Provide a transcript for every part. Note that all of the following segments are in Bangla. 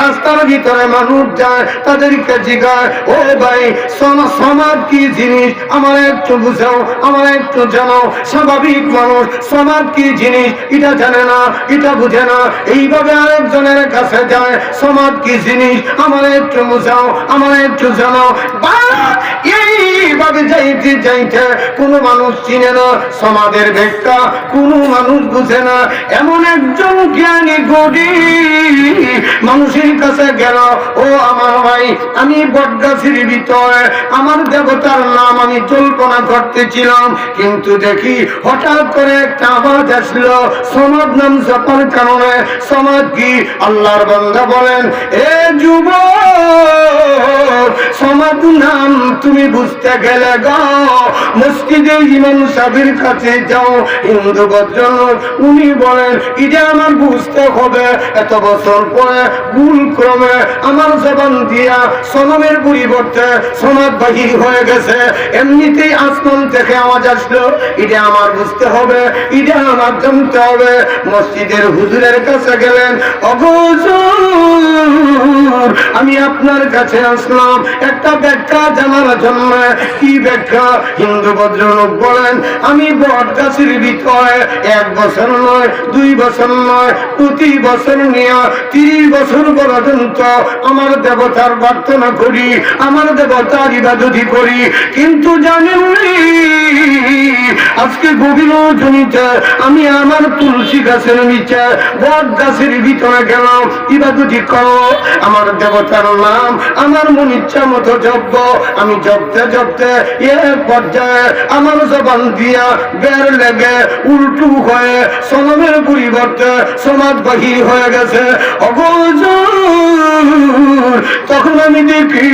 রাস্তার ভিতরে মানুষ যায়, তাদেরকে জিগায়, ও ভাই সমাজ কি জিনিস? আমার একটু বুঝাও, আমার একটু জানাও। স্বাভাবিক মানুষ, সমাজ কি জিনিস? এটা জানে না, এটা বুঝে না। এইভাবে আরেকজনের কাছে যায়, সমাজ কি জিনিস? আমার একটু বুঝাও, আমার একটু জানাও। এইভাবে যাইতে যাইতে কোনো মানুষ চিনে না, সমাজের ব্যাখ্যা কোনো মানুষ বুঝে না। এমন একজন জ্ঞানী গড়ি মানুষের কাছে গেল, ও আমার ভাই, আমি বটগাছির ভিতরে, আমার দেবতার নাম আমি কল্পনা করতেছিলাম, কিন্তু দেখি হঠাৎ করে একটা আওয়াজ আসলো, সমাজ নাম জপার কারণে, সমাজ কি আল্লাহর বান্দা বলেন, এ যুব সমাজ নাম তুমি বুঝতে গেলে গো মসজিদে ইমাম সাহেবের কাছে যাও হিন্দু ভদ্রলোক উনি বলেন, এটা আমার বুঝতে হবে। এত বছর পরে ভুল ক্রমে আমার জবান দিয়া সনমের পরিবর্তে সমাজ বাহির হয়ে গেছে। এমনিতেই আসমান থেকে আওয়াজ আসলো, এটা আমার বুঝতে হবে, এটা আমার জানতে হবে। মসজিদের হুজুরের কাছে গেলেন অগজুর আমি আপনার কাছে আসলাম। একটা ব্যাখ্যা জানার জন্য। কি ব্যাখ্যা? হিন্দু ভদ্রলোক বলেন, আমি বট গাছের এক বছর নয়, দুই বছর নয়, প্রতি বছর নিয়ে তিরিশ বছর পর্যন্ত আমার দেবতার প্রার্থনা করি, আমার দেবতার ইবাদতি করি। কিন্তু জানেন আজকে গভীর জনিতে আমি আমার তুলসী গাছের নিচে বট গাছের ভিতরে গেলাম, ইবাদতি করো। আমার দেবতার নাম, আমার মন ইচ্ছা মতো জব্য আমি জপতে জপতে এ পর্যায়ে আমার জবান দিয়া বের লেগে উল্টু হয়ে সনমের পরিবর্তে সমাজ বাহির হয়ে গেছে। তখন আমি দেখি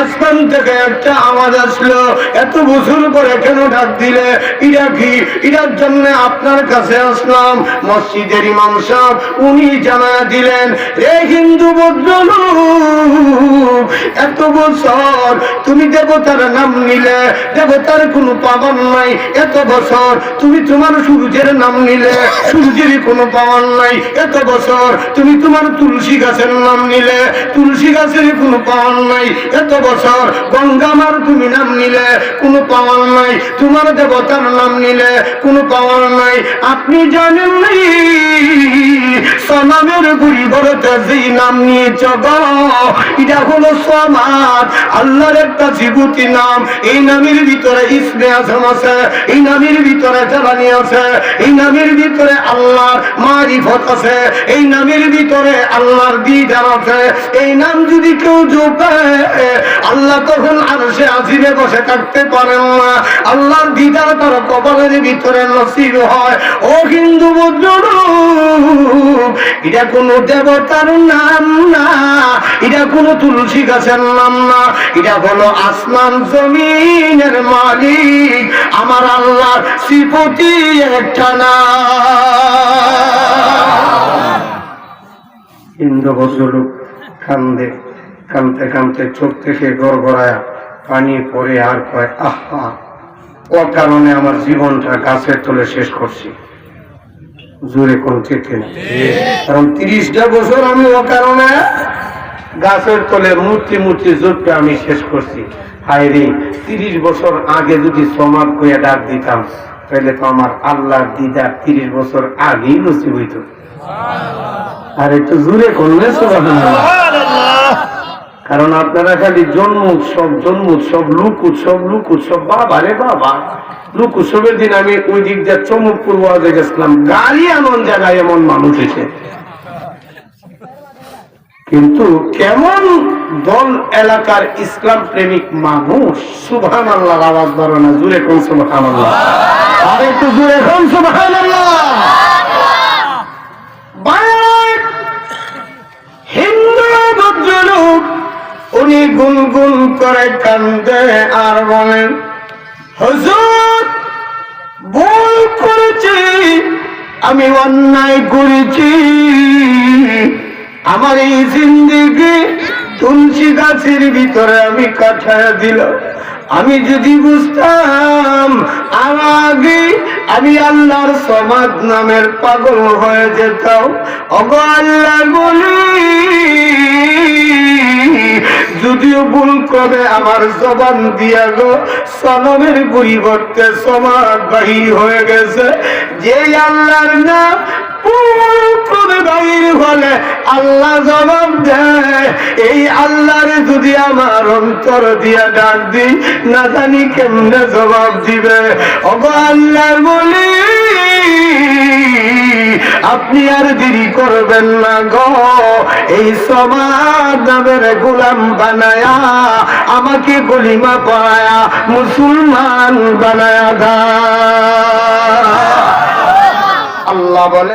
আসমান থেকে একটা আওয়াজ আসলো। এত বছর পরে কেন ডাক দিলে? ইরা কি? ইরার জন্য আপনার কাছে আসলাম। মসজিদের ইমাম সাহেব, উনি জানা দিলেন রে হিন্দু ভদ্রলোক, এত বছর তুমি দেবতার নাম নিলে, দেবতার কোনো পাবন নাই। এত বছর তুমি তোমার সূর্যের নাম নিলে, সূর্যের কোনো পাওয়ার নাই। এত বছর তুমি তোমার তুলসী গাছের নাম নিলে, তুলসী গাছের কোনো পাওয়ার নাই। এত বছর গঙ্গামার তুমি নাম নিলে, কোনো পাওয়ার নাই। তোমার দেবতার নাম নিলে, কোনো পাওয়ার নাই। আপনি জানেন নাই সনামের পরিবর্তে যেই নাম নিয়েছ গো এটা হলো সমাজ আল্লাহর একটা জীবতী নাম। এই নামের ভিতরে ইসমে আজম আছে, এই নামের ভিতরে জ্বালানি আছে, এই নামের ভিতরে আল্লাহর মারিফত আছে। এই নামের ভিতরে আল্লাহর দিদার আছে। এই নাম যদি কেউ জোপে আল্লাহ তখন আর সে আজিবে বসে থাকতে পারেন না। আল্লাহর দিদার তার কপালের ভিতরে নসিব হয়। ও হিন্দু বৌদ্ধ এটা কোনো দেবতার নাম না। এটা কোনো তুলসী গাছের নাম না। এটা হলো আসমান জমিনের মালিক। আমার আল্লাহর শ্রীপতি একটা না হিন্দু ভদ্রলোক কান্দে কানতে কানতে চোখ থেকে গড়গড়ায় পানি পরে আর কয়, আহা ও কারণে আমার জীবনটা গাছের তলে শেষ করছি। জোরে কোন ঠিক কারণ তিরিশটা বছর আমি ও কারণে গাছের তলে মূর্তি মূর্তি জোরকে আমি শেষ করছি। হায় রে তিরিশ বছর আগে যদি সমাজ কইয়া ডাক দিতাম তাহলে তো আমার আল্লাহ দিদার তিরিশ বছর আগেই নসিব হইত। আর একটু জোরে করলে কারণ আপনারা খালি জন্ম উৎসব জন্ম উৎসব লুক উৎসব লুক উৎসব বাবা রে বাবা। লুক উৎসবের দিন আমি ওই দিক দিয়ে চমকপুর ওয়াজে গেছিলাম গাড়ি এমন জায়গায় এমন মানুষ এসে। কিন্তু কেমন দল এলাকার ইসলাম প্রেমিক মানুষ সুবহান আল্লাহ আওয়াজ ধরো না জুড়ে কোন সুবহান আর একটু জুড়ে কোন সুবহান হিন্দু ভদ্রলোক, উনি গুনগুন করে কান্দে আর বলেন, হজুর, ভুল করেছি, আমি অন্যায় করেছি। আমার এই জিন্দিগি তুলসী গাছের ভিতরে আমি কাঠায় দিল। আমি যদি বুঝতাম আগে আমি আল্লাহর সমাজ নামের পাগল হয়ে যেতাম। অগ আল্লাহ বলি, যদিও ভুল করে আমার জবান দিয়া গো, সনমের পরিবর্তে সমাজ বাহির হয়ে গেছে। যে আল্লাহর নাম হলে আল্লাহ জবাব দেয়, এই আল্লাহর যদি আমার অন্তর দিয়া ডাক দিই, না জানি কেমনে জবাব দিবে? অগ আল্লাহর বলি, আপনি আর দেরি করবেন না গো, এই সমাজ নামের গোলাম বানায়া, আমাকে গলিমা পায়া মুসলমান বানায়া দা আল্লাহ বলে